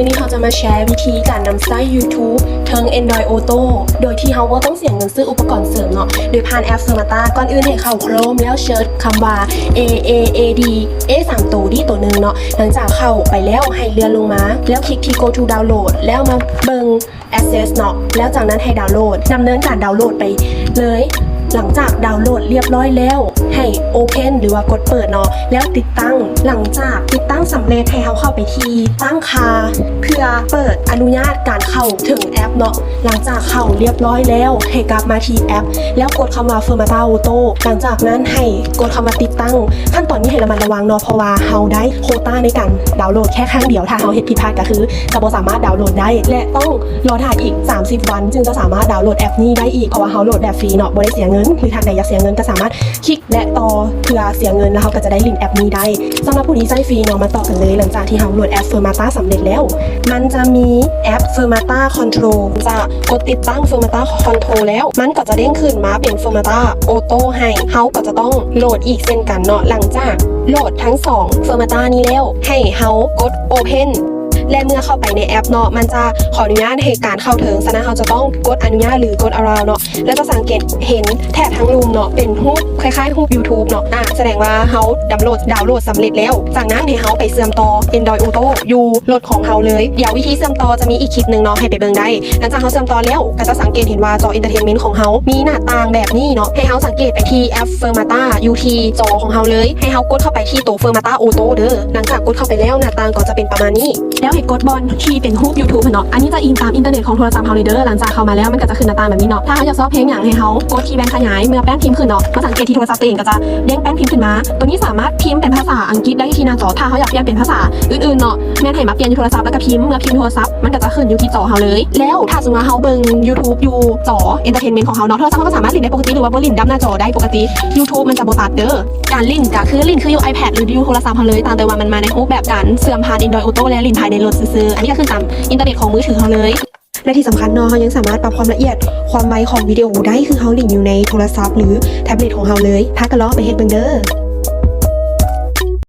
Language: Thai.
วันนี้เขาจะมาแชร์วิธีการนำไส้ YouTube เทิง Android Auto โดยที่เขาว่าต้องเสียเงินซื้ออุปกรณ์เสริมเนาะ โดยผ่านแอป Smarta ก่อนอื่นให้เข้า Chrome แล้วเชิญคำว่า A A A D A สามตัวดีตัวหนึ่งเนาะ หลังจากเข้าไปแล้วให้เลื่อนลงมา แล้วคลิกที่ Go to Download แล้วมาเบิง Access เนาะ แล้วจากนั้นให้ดาวน์โหลดดำเนินการดาวน์โหลดไปเลย หลังจากดาวน์โหลดเรียบร้อยแล้ว ให้ Open หรือว่ากดเปิดเนาะแล้วติดตั้งหลังจากติดตั้งสำเร็จให้เขาเข้าไปที่ตั้งค่าเพื่อเปิดอนุญาตการเข้าถึงแอปเนาะหลังจากเข้าเรียบร้อยแล้วให้กลับมาที่แอป แล้วกดคำว่า Firmata Auto หลังจากนั้นให้กดคำว่าติดตั้ง ขั้นตอนนี้ให้ระมัดระวังเนาะเพราะว่าเฮาได้โคต้าในการดาวน์โหลดแค่ครั้งเดียวถ้าเฮาเห็นผิดพลาดก็คือจะบ่สามารถดาวน์โหลดได้ และต้องรอถ่ายอีก 30 วัน จึงจะสามารถดาวน์โหลดแอปนี้ได้อีกเพราะว่าเฮาโหลดแบบฟรีเนาะบ่ได้เสียเงินหรือทางใดอยากเสียเงินก็สามารถคลิกและต่อเพื่อเสียเงินแล้วเขาก็จะได้ลิงก์แอปนี้ได้สำหรับผู้ที่ใช้ฟรีเนาะมาต่อกันเลยหลังจากที่เฮาโหลดแอป Firmata สำเร็จแล้ว มันจะมีแอป Firmata Control จะกดติดตั้ง Firmata Control แล้ว มันก็จะเด้งขึ้นมาเป็น Firmata Auto ให้เฮาก็จะต้องโหลดอีกเช่นกันเนาะหลังจากโหลดทั้ง2 Firmata นี้แล้ว ให้เฮากด Open และเมื่อเข้าไปในแอปเนาะมันจะขออนุญาตให้การเข้าถึงฉะนั้นเราจะต้องกดอนุญาตหรือกด allow เนาะแล้วจะสังเกตเห็นแถบทั้งรูมเนาะเป็นรูปคล้ายๆรูป YouTube เนาะอะแสดงว่าเฮาดาวน์โหลดดาวน์โหลดสำเร็จแล้ว จากนั้นให้เฮาไปเสื่อมต่อ Android Auto อยู่รถของเฮาเลยเดี๋ยววิธีเสื่อมต่อจะมีอีกคลิปหนึ่งเนาะให้ไปเบิ่งได้หลังจากเฮาเสื่อมต่อแล้วก็จะสังเกตเห็นว่าจอ Entertainment ของเฮามีหน้าต่างแบบนี้เนาะให้เฮาสังเกตไปที่แอป Firmata UT จอของเฮาเลย ให้เฮากดเข้าไปที่ตัว Firmata Auto เด้อหลังจากกดเข้าไปแล้วหน้าต่างก็จะเป็นประมาณนี้แล้วให้กดบอลที่เป็นรูป YouTube เนาะอันนี้จะอิงตามอินเทอร์เน็ตของโทรศัพท์เฮาเลยเด้อหลังจากเข้ามาแล้วมันก็จะขึ้นหน้าตาแบบนี้เนาะถ้าเขาอยากซอเพลงอย่างให้เฮากดที่แบนขยายเมื่อแป้นพิมพ์ขึ้นเนาะมาสังเกตที่โทรศัพท์ตัวเองก็จะเด้งแป้นพิมพ์ขึ้นมา ตัวนี้สามารถพิมพ์เป็นภาษาอังกฤษได้ที่หน้าจอถ้าเขาอยากเปลี่ยนเป็นภาษาอื่นๆเนาะแม่นให้มาเปลี่ยนที่โทรศัพท์แล้วก็พิมพ์เมื่อพิมพ์โทรศัพท์มันก็จะขึ้นอยู่ที่จอเฮาเลย แล้วถ้าสมมติว่าเฮาเบิ่ง YouTube อยู่จอ entertainment ของเฮาเนาะโทรศัพท์เขาก็สามารถลินได้ปกติหรือว่าบ่ลินดับหน้าจอได้ปกติ YouTube มันจะบ่ตัดเด้อการลินก็คือลินคืออยู่ iPad หรืออยู่โทรศัพท์เขาเลยตามแต่ว่ามันมาในรูปแบบการเสื่อมผ่าน Android Auto และลินภายในรถซื้ออันนี้ก็คือตามอินเทอร์เน็ตของมือถือเขาเลยและที่สำคัญเนาะเขายังสามารถปรับความละเอียดความไวของวิดีโอได้คือเขาลิงอยู่ในโทรศัพท์ หรือแท็บเล็ตของเขาเลยถ้าก็ลอไปเฮ็ดเบิงเด้อ